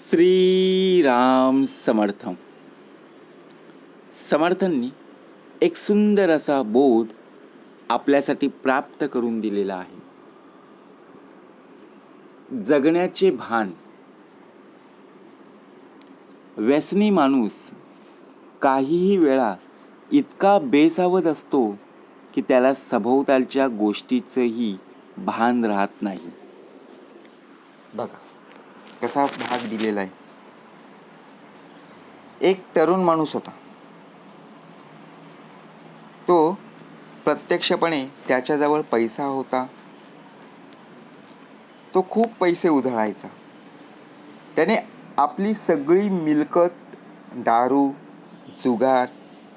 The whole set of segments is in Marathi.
श्रीराम समर्थ समर्थांनी एक सुंदर असा बोध आपल्यासाठी प्राप्त करून दिलेला आहे. जगण्याचे भान. व्यसनी माणूस काहीही वेळा इतका बेसावत असतो की त्याला सभोवतालच्या गोष्टीचंही भान राहत नाही. बघा कसा भाग दिलेला आहे. एक तरुण माणूस होता. तो प्रत्यक्षपणे त्याच्याजवळ पैसा होता. तो खूप पैसे उधळायचा. त्याने आपली सगळी मिलकत दारू जुगार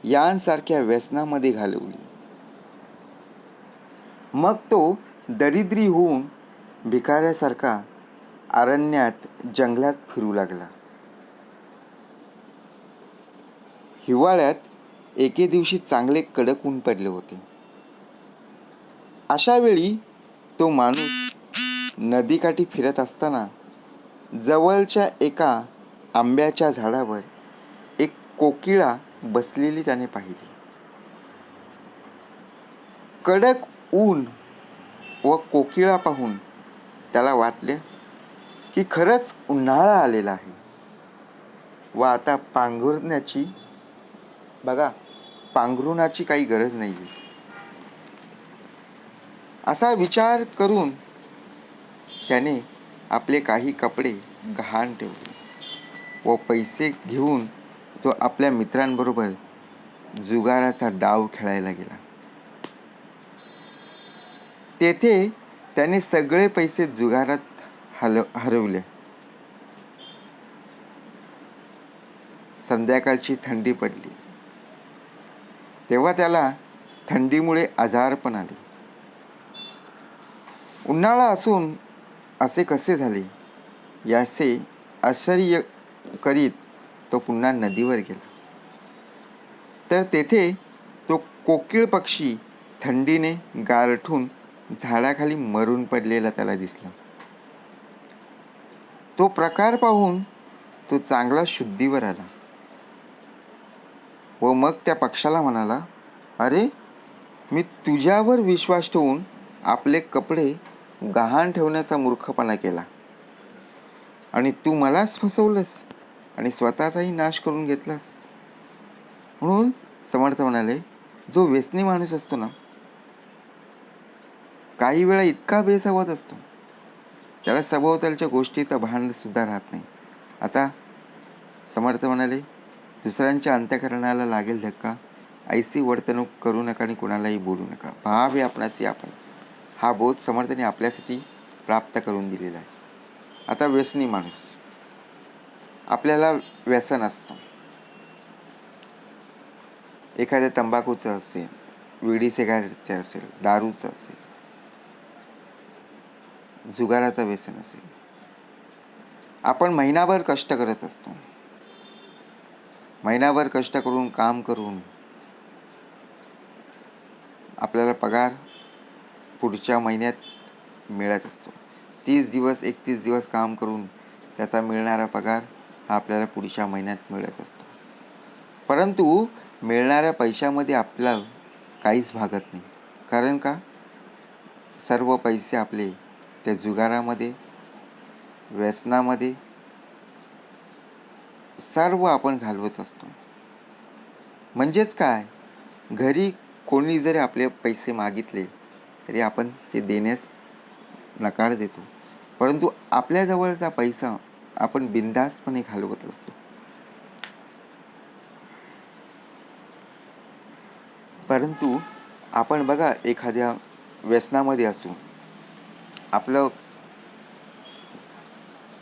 यांसारख्या व्यसनामध्ये घालवली. मग तो दरिद्री होऊन भिकाऱ्यासारखा अरण्यात जंगलात फिरू लागला. हिवाळ्यात एके दिवशी चांगले कडक ऊन पडले होते. अशा वेळी तो माणूस नदीकाठी फिरत असताना जवळच्या एका आंब्याच्या झाडावर एक कोकिळा बसलेली त्याने पाहिली. कडक ऊन व कोकिळा पाहून त्याला वाटले की खरंच उन्हाळा आलेला आहे. व आता पांघरुण्याची बघा पांघरुणाची काही गरज नाही आहे असा विचार करून त्याने आपले काही कपडे गहाण ठेवले व पैसे घेऊन तो आपल्या मित्रांबरोबर जुगाराचा डाव खेळायला गेला. तेथे त्याने सगळे पैसे जुगारात हल हरवले. संध्याकाळची थंडी पडली. तेव्हा त्याला थंडीमुळे आजार पण आले. उन्हाळा असून असे कसे झाले याचे आश्चर्य करीत तो पुन्हा नदीवर गेला. तर तेथे तो कोकिळ पक्षी थंडीने गारठून झाडाखाली मरून पडलेला त्याला दिसला. तो प्रकार पाहून तो चांगला शुद्धीवर आला. व मग त्या पक्षाला म्हणाला अरे मी तुझ्यावर विश्वास ठेवून आपले कपडे गहाण ठेवण्याचा मूर्खपणा केला. आणि तू मलाच फसवलंस आणि स्वतःचाही नाश करून घेतलास. म्हणून समर्थ म्हणाले जो व्यसनी माणूस असतो ना काही वेळा इतका बेसावत असतो. त्याला सभोवतालच्या गोष्टीचा भान सुद्धा राहत नाही. आता समर्थ म्हणाले दुसऱ्यांच्या अंत्यकरणाला लागेल धक्का. ऐसी वर्तणूक करू नका आणि कुणालाही बोलू नका. भावे आपणासी आपण. हा बोध समर्थाने आपल्यासाठी प्राप्त करून दिलेला आहे. आता व्यसनी माणूस. आपल्याला व्यसन असतं. एखाद्या तंबाखूचं असेल विडी सिगारेटचे असेल दारूचं असेल जुगाराचं व्यसन असेल. आपण महिनाभर कष्ट करत असतो. महिनाभर कष्ट करून काम करून आपल्याला पगार पुढच्या महिन्यात मिळत असतो. तीस दिवस एकतीस दिवस काम करून त्याचा मिळणारा पगार हा आपल्याला पुढच्या महिन्यात मिळत असतो. परंतु मिळणाऱ्या पैशामध्ये आपला काहीच भागत नाही. कारण का? सर्व पैसे आपले त्या जुगारामध्ये व्यसनामध्ये सर्व आपण घालवत असतो. म्हणजेच काय? घरी कोणी जरी आपले पैसे मागितले तरी आपण ते देण्यास नकार देतो. परंतु आपल्याजवळचा पैसा आपण बिंदासपणे घालवत असतो. परंतु आपण बघा एखाद्या व्यसनामध्ये असू आपलं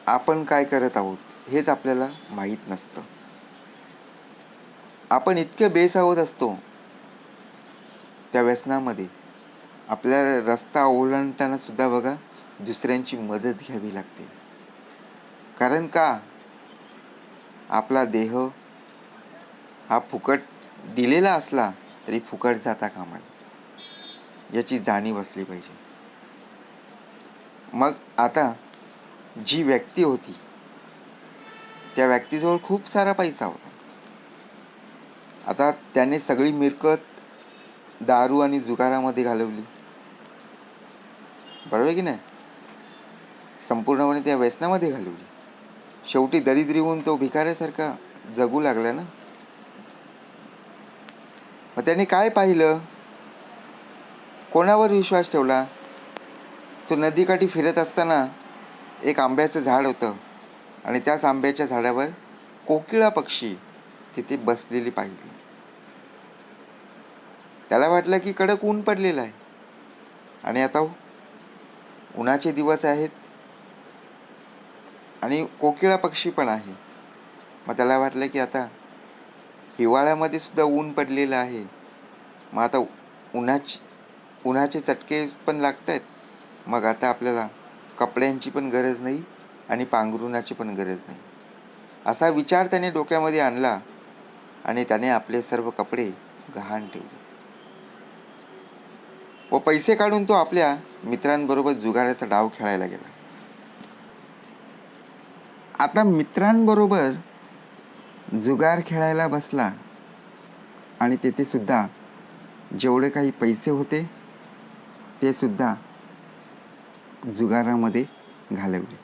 आपण काय करत आहोत हेच आपल्याला माहीत नसतं. आपण इतके बेसावत असतो त्या व्यसनामध्ये. आपल्या रस्ता ओलांडताना सुद्धा बघा दुसऱ्यांची मदत घ्यावी लागते. कारण का? आपला देह हा फुकट दिलेला असला तरी फुकट जाता कामा याची जाणीव असली पाहिजे. मग आता जी व्यक्ती होती त्या व्यक्तीजवळ खूप सारा पैसा होता. आता त्याने सगळी मिरकत दारू आणि जुगारामध्ये घालवली. बरोबर आहे की नाही? संपूर्णपणे त्या व्यसनामध्ये घालवली. शेवटी दरिद्री होऊन तो भिकाऱ्यासारखा जगू लागला ना? मग त्याने काय पाहिलं? कोणावर विश्वास ठेवला? तो नदीकाठी फिरत असताना एक आंब्याचं झाड होतं. आणि त्याच आंब्याच्या झाडावर कोकिळा पक्षी तिथे बसलेली पाहिली. त्याला वाटलं की कडक ऊन पडलेलं आहे. आणि आता उन्हाचे दिवस आहेत. आणि कोकिळा पक्षी पण आहे. मग त्याला वाटलं की आता हिवाळ्यामध्ये सुद्धा ऊन पडलेलं आहे. मग आता उन्हाची उन्हाचे चटके पण लागत आहेत मग आता आपल्याला कपड्यांची पण गरज नाही आणि पांघरुणाची पण गरज नाही. असा विचार त्याने डोक्यामध्ये आणला आणि त्याने आपले सर्व कपडे गहाण ठेवले. व पैसे काढून तो आपल्या मित्रांबरोबर जुगाराचा डाव खेळायला गेला. आता मित्रांबरोबर जुगार खेळायला बसला आणि तेथे सुद्धा जेवढे काही पैसे होते ते सुद्धा जुगारामध्ये घालवले.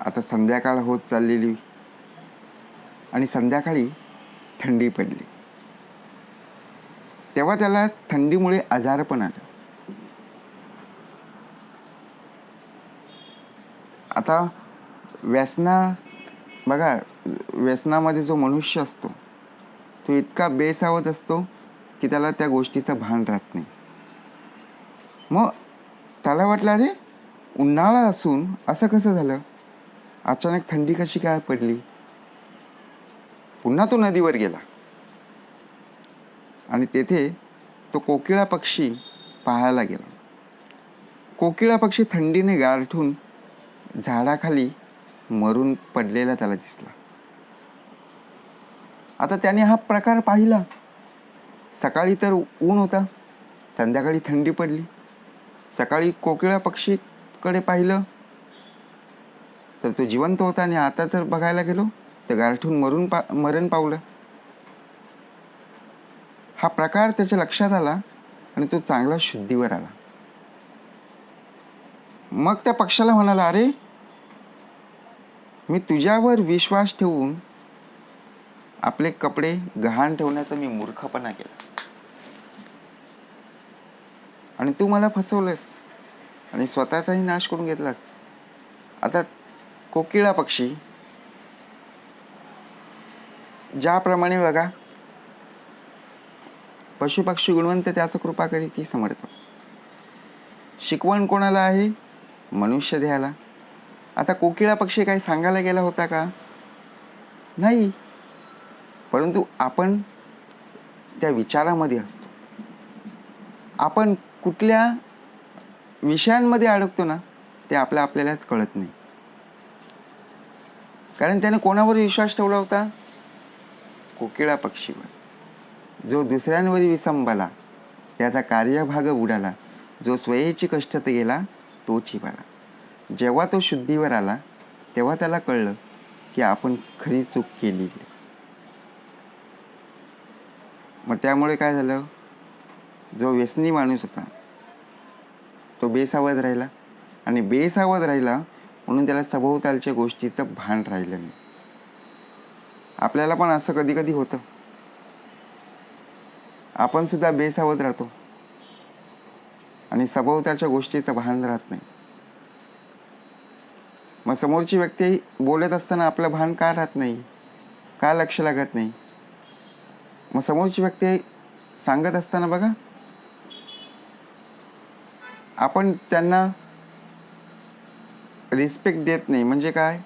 आता संध्याकाळ होत चाललेली आणि संध्याकाळी थंडी पडली. तेव्हा त्याला थंडीमुळे आजार पण आला. आता व्यसना बघा व्यसनामध्ये जो मनुष्य असतो तो इतका बेसावत असतो की त्याला त्या गोष्टीचं भान राहत नाही. मग त्याला वाटलं अरे उन्हाळा असून असं कसं झालं? अचानक थंडी कशी काय पडली? पुन्हा तो नदीवर गेला. आणि तेथे तो कोकिळा पक्षी पाहायला गेला. कोकिळा पक्षी थंडीने गारठून झाडाखाली मरून पडलेला त्याला दिसला. आता त्याने हा प्रकार पाहिला. सकाळी तर ऊन होता संध्याकाळी थंडी पडली. सकाळी कोकिळा पक्षीकडे पाहिलं तर तो जिवंत होता आणि आता तर बघायला गेलो तर गारठून मरून पा मरण पावलं. हा प्रकार त्याच्या लक्षात आला आणि तो चांगला शुद्धीवर आला. मग त्या पक्षाला म्हणाला अरे मी तुझ्यावर विश्वास ठेवून आपले कपडे गहाण ठेवण्याचा मी मूर्खपणा केला. आणि तू मला फसवलंस. आणि स्वतःचाही नाश करून घेतलास. आता कोकिळा पक्षी ज्याप्रमाणे बघा पशुपक्षी गुणवंत त्याचं कृपा करीची समर्थ. शिकवण कोणाला आहे? मनुष्य द्यायला. आता कोकिळा पक्षी काही सांगायला गेला होता का? नाही. परंतु आपण त्या विचारामध्ये असतो. आपण कुठल्या विषयांमध्ये अडकतो ना ते आपल्या आपल्यालाच कळत नाही. कारण त्याने कोणावर विश्वास ठेवला होता? कोकिळा पक्षीवर. जो दुसऱ्यांवर विसंबला त्याचा कार्यभाग उडाला जो स्वयेची कष्टात गेला तोची बरा जेव्हा तो शुद्धीवर आला तेव्हा त्याला कळलं की आपण खरी चूक केली मग त्यामुळे काय झालं? जो व्यसनी माणूस होता तो बेसावध राहिला. आणि बेसावध राहिला म्हणून त्याला सभोवतालच्या गोष्टीचं भान राहिलं नाही. आपल्याला पण असं कधी कधी होतं. आपण सुद्धा बेसावध राहतो. आणि सभोवतालच्या गोष्टीचं भान राहत नाही. मग समोरची व्यक्ती बोलत असताना आपलं भान का राहत नाही? का लक्ष लागत नाही? मग समोरची व्यक्ती सांगत असताना बघा आपण त्यांना रिस्पेक्ट देत नाही. म्हणजे काय?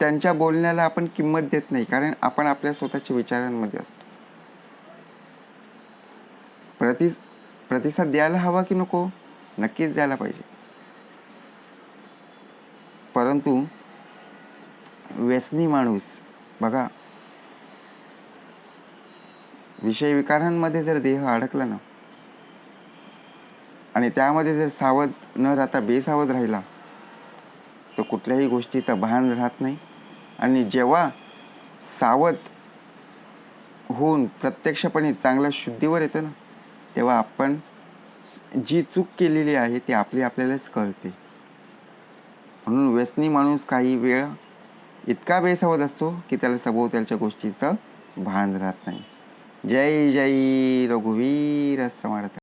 त्यांच्या बोलण्याला आपण किंमत देत नाही. कारण आपण आपल्या स्वतःच्या विचारांमध्ये असतो. प्रति प्रतिसाद द्यायला हवा की नको? नक्कीच द्यायला पाहिजे. परंतु व्यसनी माणूस बघा. विषय विकारांमध्ये जर देह अडकला ना आणि त्यामध्ये जर सावध न राहता बेसावध राहिला तर कुठल्याही गोष्टीचं भान राहत नाही. आणि जेव्हा सावध होऊन प्रत्यक्षपणे चांगल्या शुद्धीवर येतं ना तेव्हा आपण जी चूक केलेली आहे ती आपली आपल्यालाच कळते. म्हणून व्यसनी माणूस काही वेळ इतका बेसावध असतो की त्याला सभोवतालच्या गोष्टीचं भान राहत नाही. जय जय रघुवीर समर्थ